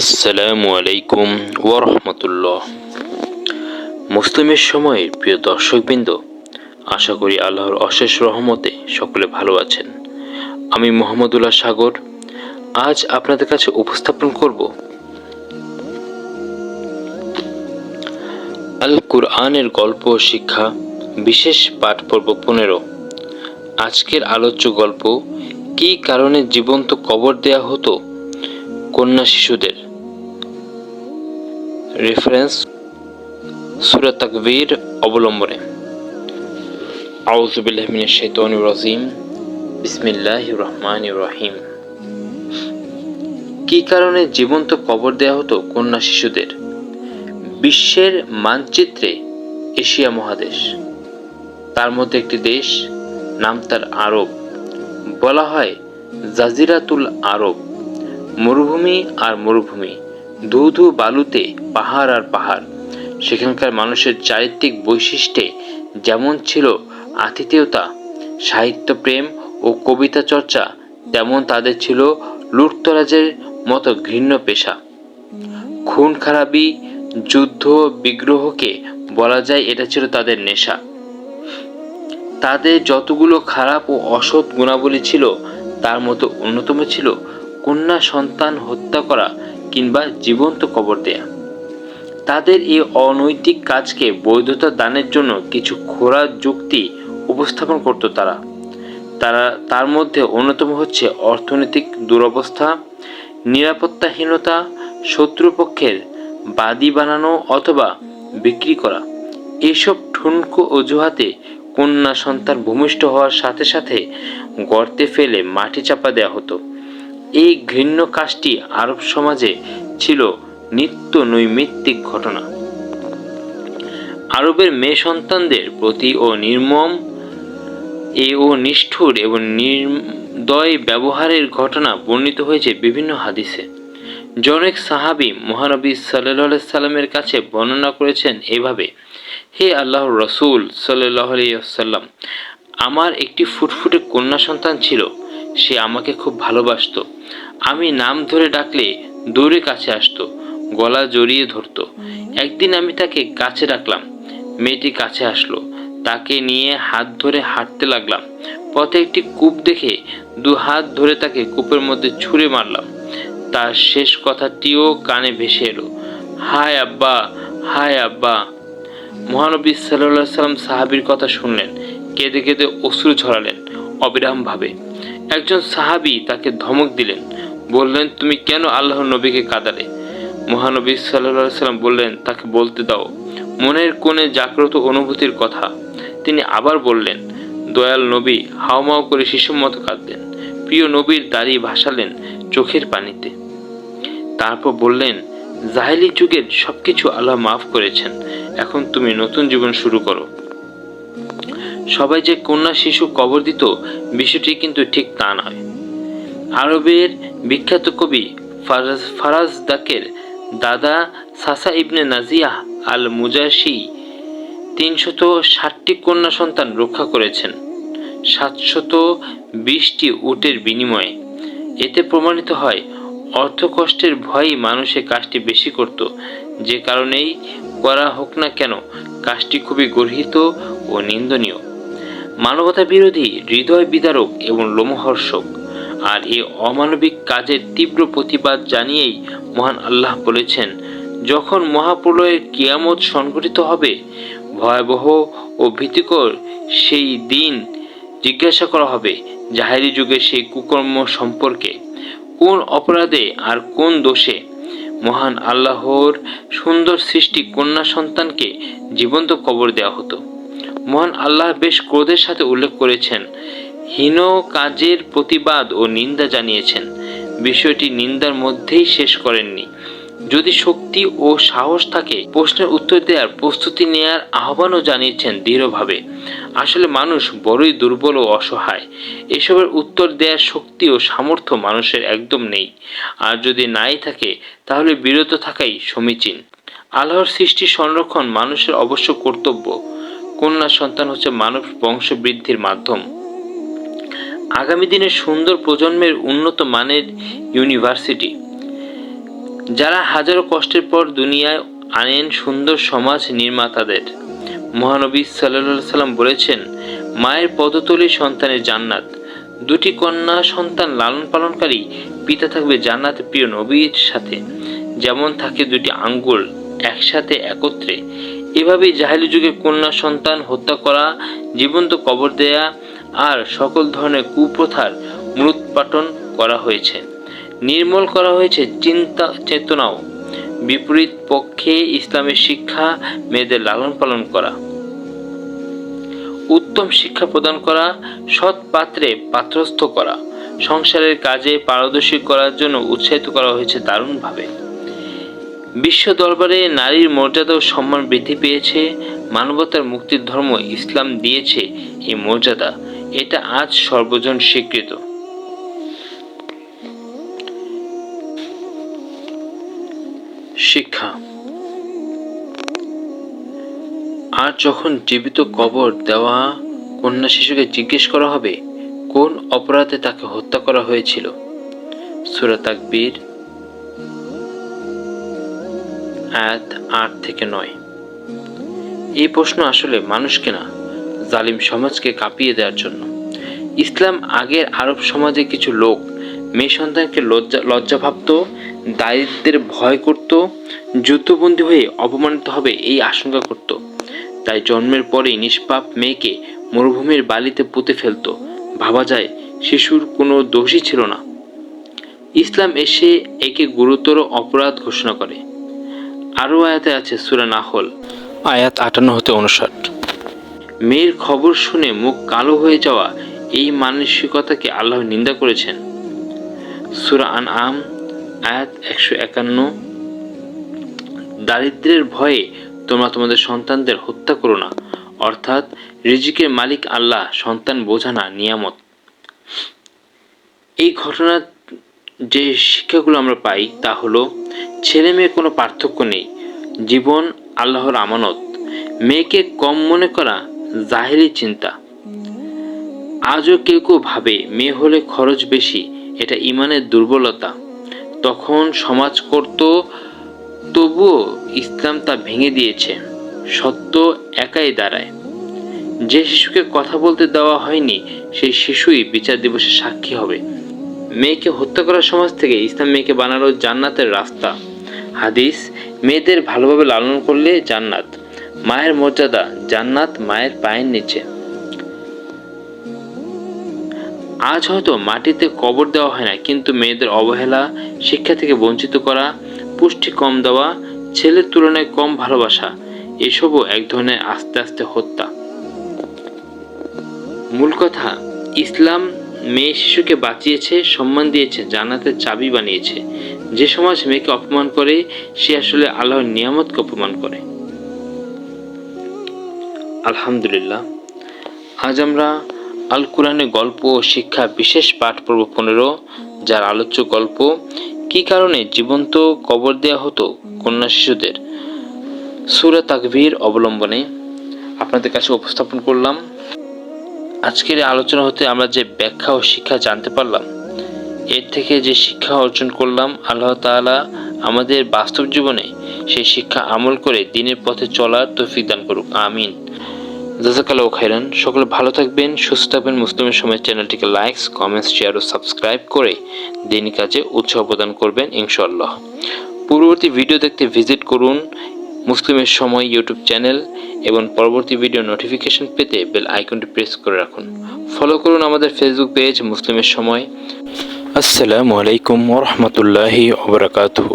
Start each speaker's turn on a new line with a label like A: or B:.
A: আসসালামু আলাইকুম ওরহমতুল্লাহ মুসলিমের সময়ের প্রিয় দর্শকবৃন্দ, আশা করি আল্লাহর অশেষ রহমতে সকলে ভালো আছেন। আমি মোহাম্মদুল্লাহ সাগর, আজ আপনাদের কাছে উপস্থাপন করব আল কুরআনের গল্প ও শিক্ষা, বিশেষ পাঠ পর্ব পনেরো। আজকের আলোচ্য গল্প, কী কারণে জীবন্ত কবর দেয়া হতো? কন্যা শিশুদের। রেফারেন্স সুরা তাকবীর অবলম্বনে। আউজুবিল্লাহ মিনাশ শাইতানির রাজিম। বিসমিল্লাহির রহমানির রহিম। কী কারণে জীবন্ত কবর দেয়া হতো কন্যা শিশুদের? বিশ্বের মানচিত্রে এশিয়া মহাদেশ। তার মধ্যে একটি দেশ, নাম তার আরব। বলা হয় জাজিরাতুল আরব। মরুভূমি আর মরুভূমি ধু বালুতে পাহাড় আর পাহাড়। সেখানকার মানুষের চারিত্রিক বৈশিষ্ট্যে যেমন ছিল আতিথেয়তা সাহিত্য প্রেম ও কবিতা চর্চা, তেমন তাদের ছিল লুটতরাজের মতো ঘৃণ্য পেশা। খুন, খারাপি, যুদ্ধ, বিগ্রহকে বলা যায় এটা ছিল তাদের নেশা। তাদের যতগুলো খারাপ ও অসৎ গুণাবলী ছিল, তার মতো অন্যতম ছিল কন্যা সন্তান হত্যা করা কিংবা জীবন্ত কবর দেয়া। তাদের এই অনৈতিক কাজকে বৈধতা দানের জন্য কিছু খোরা যুক্তি উপস্থাপন করত তারা। তারা, তার মধ্যে অন্যতম হচ্ছে অর্থনৈতিক দুরবস্থা, নিরাপত্তাহীনতা, শত্রুপক্ষের বাদী বানানো অথবা বিক্রি করা। এসব ঠুনকো অজুহাতে কন্যা সন্তান ভূমিষ্ঠ হওয়ার সাথে সাথে গর্তে ফেলে মাটি চাপা দেওয়া হতো। এই ঘৃণ্য কাজটি আরব সমাজে ছিল নিত্য নৈমিত্তিক ঘটনা। আরবের মেয়ে সন্তানদের প্রতি ও নির্মম, এ ও নিষ্ঠুর এবং নির্দয় ব্যবহারের ঘটনা বর্ণিত হয়েছে বিভিন্ন হাদিসে। জনেক সাহাবি মহানবী সাল্লাহ সাল্লামের কাছে বর্ণনা করেছেন এভাবে, হে আল্লাহ রসুল সাল্লাহ সাল্লাম আমার একটি ফুটফুটে কন্যা সন্তান ছিল। সে আমাকে খুব ভালোবাসতো। আমি নাম ধরে ডাকলে দৌড়ে কাছে আসতো, গলা জড়িয়ে ধরতো। একদিন আমি তাকে কাছে ডাকলাম মেয়েটি কাছে আসলো। তাকে নিয়ে হাত ধরে হাঁটতে লাগলাম। পথে একটি কূপ দেখে দু হাত ধরে তাকে কূপের মধ্যে ছুঁড়ে মারলাম। তার শেষ কথাটিও কানে ভেসে এলো, হায় আব্বা হায় আব্বা। মহানবী সাল্লাহ সাল্লাম সাহাবির কথা শুনলেন, কেঁদে কেঁদে অশ্রু ঝরালেন অবিরামভাবে। একজন সাহাবি তাকে ধমক দিলেন। বললেন, তুমি কেন আল্লাহর নবীকে কাঁদালে? মহানবী সাল্লাহ সাল্লাম বললেন, তাকে বলতে দাও। মনের কোণে জাগ্রত অনুভূতির কথা। তিনি আবার বললেন, দয়াল নবী, হাওমাও করে শিশুর মতো কাঁদলেন। প্রিয় নবীর দাড়ি ভাসালেন চোখের পানিতে। তারপর বললেন, জাহেলি যুগের সবকিছু আল্লাহ মাফ করেছেন। এখন তুমি নতুন জীবন শুরু করো। সবাই যে কন্যা শিশু কবর দিত, বিষয়টি কিন্তু ঠিক তা নয়। আরবের বিখ্যাত কবি ফারাজ ফারাজ দাকের দাদা সাসা ইবনে নাজিয়া আল মুজাসি তিনশত ষাটটি কন্যা সন্তান রক্ষা করেছেন, সাতশত বিশটি উটের বিনিময়ে। এতে প্রমাণিত হয়, অর্থকষ্টের ভয়ই মানুষে কাজটি বেশি করত, যে কারণেই করা হোক না কেন, কাজটি খুবই গর্হিত ও নিন্দনীয়। মানবতা বিরোধী, হৃদয় বিদারক এবং লোমহর্ষক। আর এই অমানবিক কাজের তীব্র প্রতিবাদ জানিয়েই মহান আল্লাহ বলেছেন, যখন মহাপ্রলয়ের কিয়ামত সংঘটিত হবে, ভয়াবহ ও ভীতিকর সেই দিন জিজ্ঞাসা করা হবে জাহেরি যুগের সেই কুকর্ম সম্পর্কে। কোন অপরাধে আর কোন দোষে? মহান আল্লাহর সুন্দর সৃষ্টি কন্যা সন্তানকে জীবন্ত কবর দেওয়া হতো। মহান আল্লাহ বেশ ক্রোধের সাথে উল্লেখ করেছেন। হীন কাজের প্রতিবাদ ও নিন্দা জানিয়েছেন। বিষয়টি নিন্দার মধ্যেই শেষ করেননি। যদি শক্তি ও সাহস থাকে, প্রশ্নের উত্তর দেওয়ার প্রস্তুতি নেয়ার আহ্বানও জানিয়েছেন দৃঢ়ভাবে। আসলে মানুষ বড়ই দুর্বল ও অসহায়। এসবের উত্তর দেওয়ার শক্তি ও সামর্থ্য মানুষের একদম নেই। আর যদি নাই থাকে, তাহলে বিরত থাকাই সমীচীন। আল্লাহর সৃষ্টি সংরক্ষণ মানুষের অবশ্য কর্তব্য। কন্যা সন্তান হচ্ছে মানব বংশবৃদ্ধির মাধ্যম। আগামী দিনের সুন্দর প্রজন্মের উন্নত মানের ইউনিভার্সিটি। যারা হাজারো কষ্টের পর দুনিয়ায় আনেন সুন্দর সমাজ নির্মাতাদের। মহানবী সাল্লাহ সাল্লাম বলেছেন, মায়ের পদতলী সন্তানের জান্নাত। দুটি কন্যা সন্তান লালন পালনকারী পিতা থাকবে জান্নাত প্রিয় নবীর সাথে। যেমন থাকে দুটি আঙ্গুল একসাথে একত্রে। এভাবেই জাহেলি যুগে কন্যা সন্তান হত্যা করা, জীবন্ত কবর দেয়া আর সকল ধরনের কুপ্রথার মূলোৎপাটন করা হয়েছে। নির্মূল করা হয়েছে চিন্তা চেতনাও। বিপরীত পক্ষে ইসলামের শিক্ষা মেয়েদের লালন পালন করা। উত্তম শিক্ষা প্রদান করা, সৎ পাত্রে পাত্রস্থ করা। সংসারের কাজে পারদর্শী করার জন্য উৎসাহিত করা হয়েছে দারুণভাবে। বিশ্ব দরবারে নারীর মর্যাদা ও সম্মান বৃদ্ধি পেয়েছে, মানবতার মুক্তির ধর্ম ইসলাম দিয়েছে এই মর্যাদা। এটা আজ সর্বজন স্বীকৃত। শিক্ষা। আর যখন জীবিত কবর দেওয়া কন্যা শিশুকে জিজ্ঞেস করা হবে, কোন অপরাধে তাকে হত্যা করা হয়েছিল? সুরা তাকবীর আয়াত আট থেকে নয়। এই প্রশ্ন আসলে মানুষকে না জালিম সমাজকে কাঁপিয়ে দেওয়ার জন্য। ইসলাম আগের আরব সমাজে কিছু লোক, মেয়ে সন্তানকে লজ্জা লজ্জা ভাবত দারিদ্রের ভয় করত, যুদ্ধবন্দী হয়ে অপমানিত হবে এই আশঙ্কা করত। তাই জন্মের পরেই নিষ্পাপ মেয়েকে মরুভূমির বালিতে পুঁতে ফেলতো। ভাবা যায়, শিশুর কোনো দোষই ছিল না। ইসলাম এসে একে গুরুতর অপরাধ ঘোষণা করে। আরও আয়াতে আছে সুরা নাহল। আয়াত আটান্ন হতে উনষাট মেয়ের খবর শুনে মুখ কালো হয়ে যাওয়া এই মানসিকতাকে আল্লাহ নিন্দা করেছেন। সুরা আন আম আয়াত একশো একান্ন। দারিদ্রের ভয়ে তোমরা তোমাদের সন্তানদের হত্যা করো না অর্থাৎ রিজিকের মালিক আল্লাহ সন্তান বোঝা না নিয়ামত। এই ঘটনার যে শিক্ষাগুলো আমরা পাই তা হলো ছেলে মেয়ে কোনো পার্থক্য নেই। জীবন আল্লাহর আমানত। মেয়েকে কম মনে করা জাহেরি চিন্তা। আজও কেউ কেউ ভাবে মেয়ে হলে খরচ বেশি, এটা ইমানের দুর্বলতা। তখন সমাজ করত, তবুও ইসলাম তা ভেঙে দিয়েছে। সত্য একাই দাঁড়ায়। যে শিশুকে কথা বলতে দেওয়া হয়নি, সেই শিশুই বিচার দিবসে সাক্ষী হবে। মেয়েকে হত্যা করার সমাজ থেকে ইসলাম মেয়েকে বানালো জান্নাতের রাস্তা। হাদিস, মেয়েদের ভালোভাবে লালন করলে জান্নাত, মায়ের মর্যাদা জান্নাত মায়ের পায়ের নিচে। আজ হয়তো মাটিতে কবর দেওয়া হয় না, কিন্তু মেয়েদের অবহেলা, শিক্ষা থেকে বঞ্চিত করা, পুষ্টি কম দেওয়া, ছেলের তুলনায় কম ভালোবাসা, এসবও এক ধরনের আস্তে আস্তে হত্যা। মূল কথা, ইসলাম মেয়ে শিশুকে বাঁচিয়েছে, সম্মান দিয়েছে, জান্নাতের চাবি বানিয়েছে। যে সমাজ মেয়েকে অপমান করে, সে আসলে আল্লাহর নিয়ামতকে অপমান করে। আলহামদুলিল্লাহ। আজ আমরা আল কোরআনের গল্প ও শিক্ষা বিশেষ পাঠ পর্ব পনেরো, যার আলোচ্য গল্প, কি কারণে জীবন্ত কবর দেওয়া হতো কন্যা শিশুদের? সুরা তাকভীর অবলম্বনে আপনাদের কাছে উপস্থাপন করলাম। আজকের আলোচনা হতে আমরা যে ব্যাখ্যা ও শিক্ষা জানতে পারলাম, এর থেকে যে শিক্ষা অর্জন করলাম, আল্লাহ তাআলা আমাদের বাস্তব জীবনে সেই শিক্ষা আমল করে দিনের পথে চলার তৌফিক দান করুক, আমিন। জাজাকাল্লাহ খাইরান সকলে ভালো থাকবেন, সুস্থ থাকবেন, মুসলিমের সময় চ্যানেলটিকে লাইকস কমেন্টস শেয়ার ও সাবস্ক্রাইব করে দিনই কাজে উৎসাহ প্রদান করবেন ইনশাল্লাহ পূর্ববর্তী ভিডিও দেখতে ভিজিট করুন মুসলিমের সময় ইউটিউব চ্যানেল এবং পরবর্তী ভিডিও নোটিফিকেশন পেতে বেল আইকনটি প্রেস করে রাখুন। ফলো করুন আমাদের ফেসবুক পেজ মুসলিমের সময়। আসসালামু আলাইকুম ওরহমতুল্লাহি ওবরাকাতহু